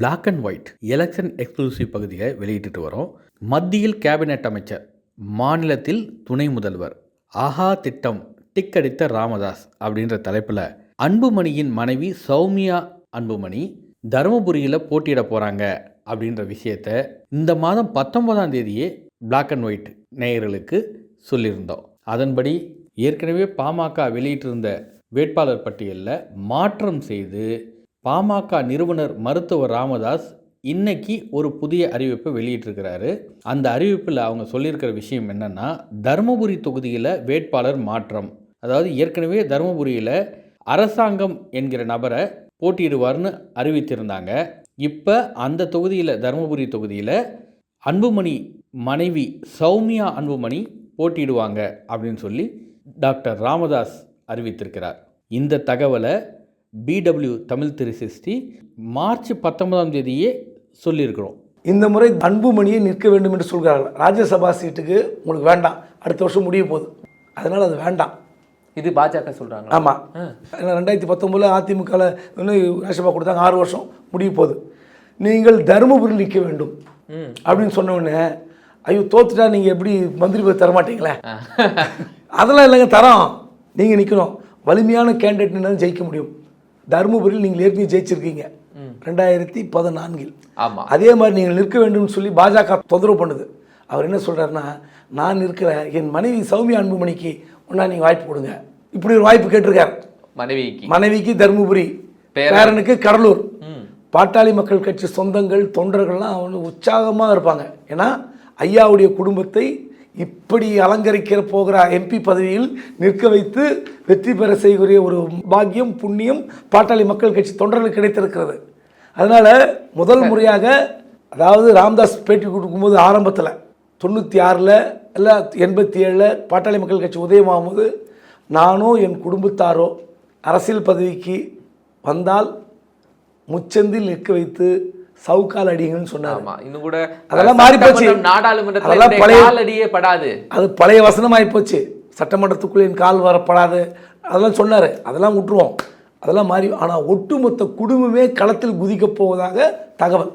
Black and white election exclusive பகுதியை வெளியிட்டுட்டு வரோம். மத்தியில் கேபினெட் அமைச்சர் மாநிலத்தில் துணை முதல்வர் ஆஹா திட்டம் டிக் அடித்த ராமதாஸ் அப்படின்ற தலைப்பில் அன்புமணியின் மனைவி சௌமியா அன்புமணி தருமபுரியில் போட்டியிட போகிறாங்க அப்படின்ற விஷயத்த இந்த மாதம் பத்தொன்பதாம் தேதியே பிளாக் அண்ட் ஒயிட் நேயர்களுக்கு சொல்லியிருந்தோம். அதன்படி ஏற்கனவே பாமக வெளியிட்டிருந்த வேட்பாளர் பட்டியலில் மாற்றம் செய்து பாமக நிறுவனர் மருத்துவர் ராமதாஸ் இன்னைக்கு ஒரு புதிய அறிவிப்பை வெளியிட்டிருக்கிறாரு. அந்த அறிவிப்பில் அவங்க சொல்லியிருக்கிற விஷயம் என்னன்னா தருமபுரி தொகுதியில் வேட்பாளர் மாற்றம். அதாவது ஏற்கனவே தருமபுரியில் அரசாங்கம் என்கிற நபரை போட்டியிடுவார்னு அறிவித்திருந்தாங்க. இப்போ அந்த தொகுதியில் தருமபுரி தொகுதியில் அன்புமணி மனைவி சௌமியா அன்புமணி போட்டியிடுவாங்க அப்படின்னு சொல்லி டாக்டர் ராமதாஸ் அறிவித்திருக்கிறார். இந்த தகவலை PW Tamil three sixty March பத்தொன்பதாம் தேதியே சொல்லியிருக்கிறோம். இந்த முறை அன்புமணியை நிற்க வேண்டும் என்று சொல்கிறார்கள். ராஜ்யசபா சீட்டுக்கு உங்களுக்கு வேண்டாம். அடுத்த வருஷம் முடிய போகுது. அதனால் அது வேண்டாம். இது பாஜக சொல்றாங்களா? ஆமாம் ஏன்னா ரெண்டாயிரத்தி பத்தொம்போதில் அதிமுகவில் வந்து ராஜ்யசபா கொடுத்தாங்க. ஆறு வருஷம் முடிய போகுது. நீங்கள் தருமபுரியில் நிற்க வேண்டும். அப்படின்னு சொன்ன உடனே ஐயோ தோத்துட்டா நீங்கள் எப்படி மந்திரி பதவி தர மாட்டீங்களே? அதெல்லாம் இல்லைங்க தரோம். நீங்கள் நிற்கணும் வலிமையான கேண்டிடேட் தான் ஜெயிக்க முடியும். தருமபுரியில் நீங்கள் ஏற்கனவே ஜெயிச்சிருக்கீங்க. ரெண்டாயிரத்தி பதினான்கில். ஆமா. அதே மாதிரி நீங்கள் நிற்க வேண்டும்னு சொல்லி பாஜக தொந்தரவு பண்ணுது. அவர் என்ன சொல்றாருன்னா நான் இருக்கிறேன் என் மனைவி சௌமியா அன்புமணிக்கு ஒன்றா நீங்கள் வாய்ப்பு கொடுங்க. இப்படி ஒரு வாய்ப்பு கேட்டிருக்கார். மனைவிக்கு. மனைவிக்கு தருமபுரி பேரன். பேரனுக்கு கடலூர். பாட்டாளி மக்கள் கட்சி சொந்தங்கள் தொண்டர்கள்லாம் அவனு உற்சாகமாக இருப்பாங்க. ஏன்னா ஐயாவுடைய குடும்பத்தை இப்படி அலங்கரிக்கிற போகிற எம்பி பதவியில் நிற்க வைத்து வெற்றி பெற செய்கிற ஒரு பாக்கியம் புண்ணியம் பாட்டாளி மக்கள் கட்சி தொண்டர்களுக்கு கிடைத்திருக்கிறது. அதனால் முதல் முறையாக அதாவது ராம்தாஸ் பேட்டி கொடுக்கும்போது ஆரம்பத்தில் தொண்ணூற்றி ஆறில் இல்லை எண்பத்தி ஏழில் பாட்டாளி மக்கள் கட்சி உதயமாகும்போது நானோ என் குடும்பத்தாரோ அரசியல் பதவிக்கு வந்தால் முச்சந்தில் நிற்க வைத்து சவுக்கால் அடிங்கன்னு சொன்னார் இன்னும் கூட அதெல்லாம் மாறி போச்சு. நாடாளுமன்றத்துல அதெல்லாம் பழைய- காலடியே படாது. அது பழைய வசனமாகி போச்சு. சட்டமன்றத்துக்குள்ளே என் கால் வரப்படாது. அதெல்லாம் சொன்னார். அதெல்லாம் விட்டுருவோம். அதெல்லாம் மாறி ஆனால் ஒட்டுமொத்த குடும்பமே களத்தில் குதிக்கப் போவதாக தகவல்.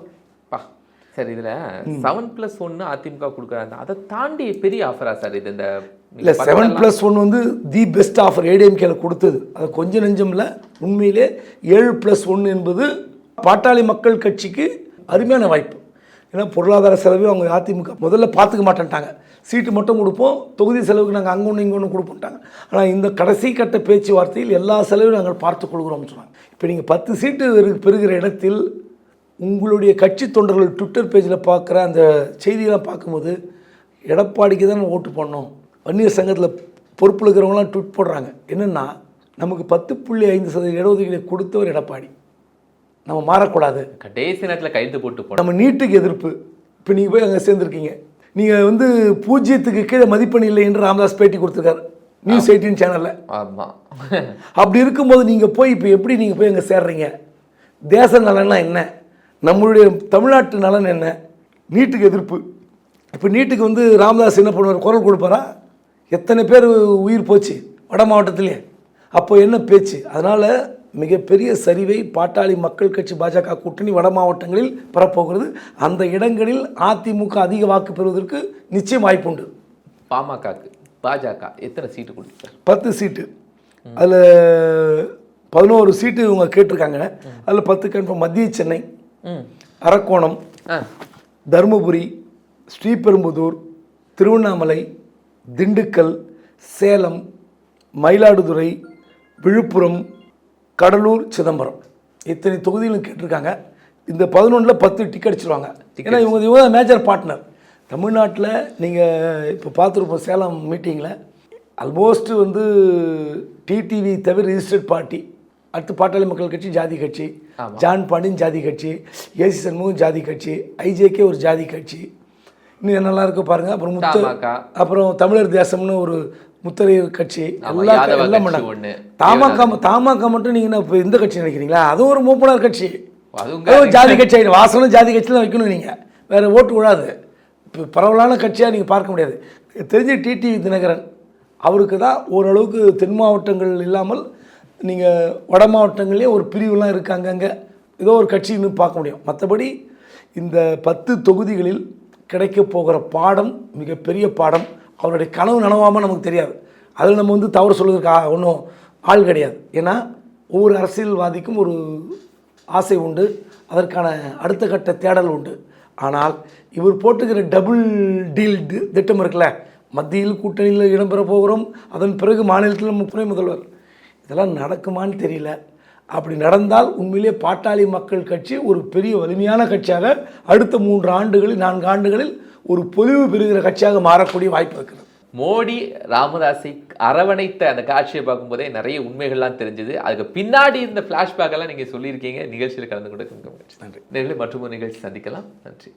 சரி இதுல செவன் பிளஸ் ஒன்னு அதிமுக கொடுக்குறாங்க. அதை தாண்டி பெரிய ஆஃபரா சார் இது இந்த இல்லை செவன் ப்ளஸ் ஒன் வந்து தி பெஸ்ட் ஆஃபர் ஏடிஎம்கேல கொடுத்தது. அது கொஞ்சம் நெஞ்சம் இல்லை உண்மையிலே ஏழு ப்ளஸ் ஒன்று என்பது பாட்டாளி மக்கள் கட்சிக்கு அருமையான வாய்ப்பு. ஏன்னா பொருளாதார செலவு அவங்க அதிமுக முதல்ல பார்த்துக்க மாட்டேன்ட்டாங்க. சீட்டு மட்டும் கொடுப்போம் தொகுதி செலவுக்கு நாங்கள் அங்கே ஒன்று இங்கே ஒன்று கொடுப்போம்ட்டாங்க. ஆனால் இந்த கடைசி கட்ட பேச்சுவார்த்தையில் எல்லா செலவையும் நாங்கள் பார்த்து கொள்கிறோம்னு சொன்னாங்க. இப்போ நீங்கள் பத்து சீட்டு பெறுகிற இடத்தில் உங்களுடைய கட்சி தொண்டர்கள் ட்விட்டர் பேஜில் பார்க்குற அந்த செய்திகளை பார்க்கும்போது எடப்பாடிக்கு தான் ஓட்டு போடணும். வன்னியர் சங்கத்தில் பொறுப்பில் இருக்கிறவங்களாம் ட்விட் போடுறாங்க. என்னென்னா நமக்கு பத்து புள்ளி ஐந்து சதவீத இடஒதுக்கீடு கொடுத்தவர் எடப்பாடி. நம்ம மாறக்கூடாது. கடைசி நேரத்துல கைது போட்டு போன நம்ம நீட்டுக்கு எதிர்ப்பு. இப்போ நீங்கள் போய் அங்கே சேர்ந்துருக்கீங்க. நீங்கள் வந்து பூஜ்ஜியத்துக்கு கீழே மதிப்பெண் இல்லை என்று ராமதாஸ் பேட்டி கொடுத்துருக்காரு. நியூஸ் எயிட்டின் சேனலில் ஆமா. அப்படி இருக்கும்போது நீங்கள் போய் இப்போ எப்படி நீங்கள் போய் அங்கே சேர்றீங்க? தேச நலன்னா என்ன? நம்மளுடைய தமிழ்நாட்டு நலன் என்ன? நீட்டுக்கு எதிர்ப்பு. இப்போ நீட்டுக்கு வந்து ராமதாஸ் என்ன பண்ணுவார்? குரல் கொடுப்பாரா? எத்தனை பேர் உயிர் போச்சு? வட மாவட்டத்திலே. அப்போ என்ன பேச்சு? அதனால் மிகப்பெரிய சரிவை பாட்டாளி மக்கள் கட்சி பாஜக கூட்டணி வட மாவட்டங்களில் பெறப்போகிறது. அந்த இடங்களில் அதிமுக அதிக வாக்கு பெறுவதற்கு நிச்சயம் வாய்ப்புண்டு. பாமகக்கு பாஜக எத்தனை சீட்டு கொடுத்தார்? பத்து சீட்டு. அதில் பதினோரு சீட்டு இவங்க கேட்டிருக்காங்க. அதில் பத்து கன்ஃபார்ம் மத்திய சென்னை அரக்கோணம் தருமபுரி ஸ்ரீபெரும்புதூர் திருவண்ணாமலை திண்டுக்கல் சேலம் மயிலாடுதுறை விழுப்புரம் கடலூர் சிதம்பரம். இத்தனை தொகுதிகளும் கேட்டிருக்காங்க. இந்த பதினொன்றில் பத்து டிக்கெட் அடிச்சிருவாங்க. ஏன்னா இவங்க இவங்க மேஜர் பார்ட்னர் தமிழ்நாட்டில் நீங்கள் இப்போ பார்த்துருப்போம் சேலம் மீட்டிங்கில் ஆல்மோஸ்ட் வந்து டிடிவி தவிர ரிஜிஸ்டர்ட் பார்ட்டி அடுத்து பாட்டாளி மக்கள் கட்சி ஜாதி கட்சி. ஜான் பாண்டியன் ஜாதி கட்சி ஏசி சண்முகம் ஜாதி கட்சி ஐஜேகே ஒரு ஜாதி கட்சி. இன்னும் என்னெல்லாம் இருக்கு பாருங்க. அப்புறம் முத்த. அப்புறம் தமிழர் தேசம்னு ஒரு முத்தரையர் கட்சி எல்லா எல்லாம் பண்ணாங்க. தமாக தமாக மட்டும் நீங்க என்ன இப்ப இந்த கட்சி நினைக்கிறீங்களா? அதுவும் ஒரு மூப்பனார் கட்சி. அதுவும் ஜாதி கட்சி. ஆயிடும். வாசனும் ஜாதி கட்சியில் தான் வைக்கணும் நீங்கள் வேறு ஓட்டு விழாது. இப்போ பரவலான கட்சியாக நீங்கள் பார்க்க முடியாது. தெரிஞ்ச டிடிவி தினகரன் அவருக்கு தான் ஓரளவுக்கு தென் மாவட்டங்கள் இல்லாமல் நீங்கள் வட மாவட்டங்கள்லேயே ஒரு பிரிவுலாம் இருக்காங்க அங்கே. ஏதோ ஒரு கட்சின்னு பார்க்க முடியும். மற்றபடி இந்த பத்து தொகுதிகளில் கிடைக்க போகிற பாடம் மிகப்பெரிய பாடம். அவருடைய கனவு நனவாமல் நமக்கு தெரியாது. அதில் நம்ம வந்து தவறு சொல்வதற்கு ஒன்றும் ஆள் கிடையாது. ஏன்னா ஒவ்வொரு அரசியல்வாதிக்கும் ஒரு ஆசை உண்டு. அதற்கான அடுத்த கட்ட தேடல் உண்டு. ஆனால் இவர் போட்டுக்கிற டபுள் டீல் திட்டம் இருக்குல்ல? மத்தியில் கூட்டணியில் இடம்பெற போகிறோம். அதன் பிறகு மாநிலத்தில் துணை முதல்வர். இதெல்லாம் நடக்குமான்னு தெரியல. அப்படி நடந்தால் உண்மையிலே பாட்டாளி மக்கள் கட்சி ஒரு பெரிய வலிமையான கட்சியாக அடுத்த மூன்று ஆண்டுகளில் நான்கு ஆண்டுகளில் ஒரு பொலிவு பெறுகிற கட்சியாக மாறக்கூடிய வாய்ப்பு இருக்கிறது மோடி ராமதாஸை அரவணைத்த அந்த காட்சியை பார்க்கும்போதே நிறைய உண்மைகள்லாம் தெரிஞ்சது. அதுக்கு பின்னாடி இந்த ஃப்ளாஷ்பேக் எல்லாம் நீங்க சொல்லியிருக்கீங்க. நிகழ்ச்சியில் கலந்து கொண்டு நன்றி. நேர்களை மற்றும் ஒரு நிகழ்ச்சி சந்திக்கலாம். நன்றி.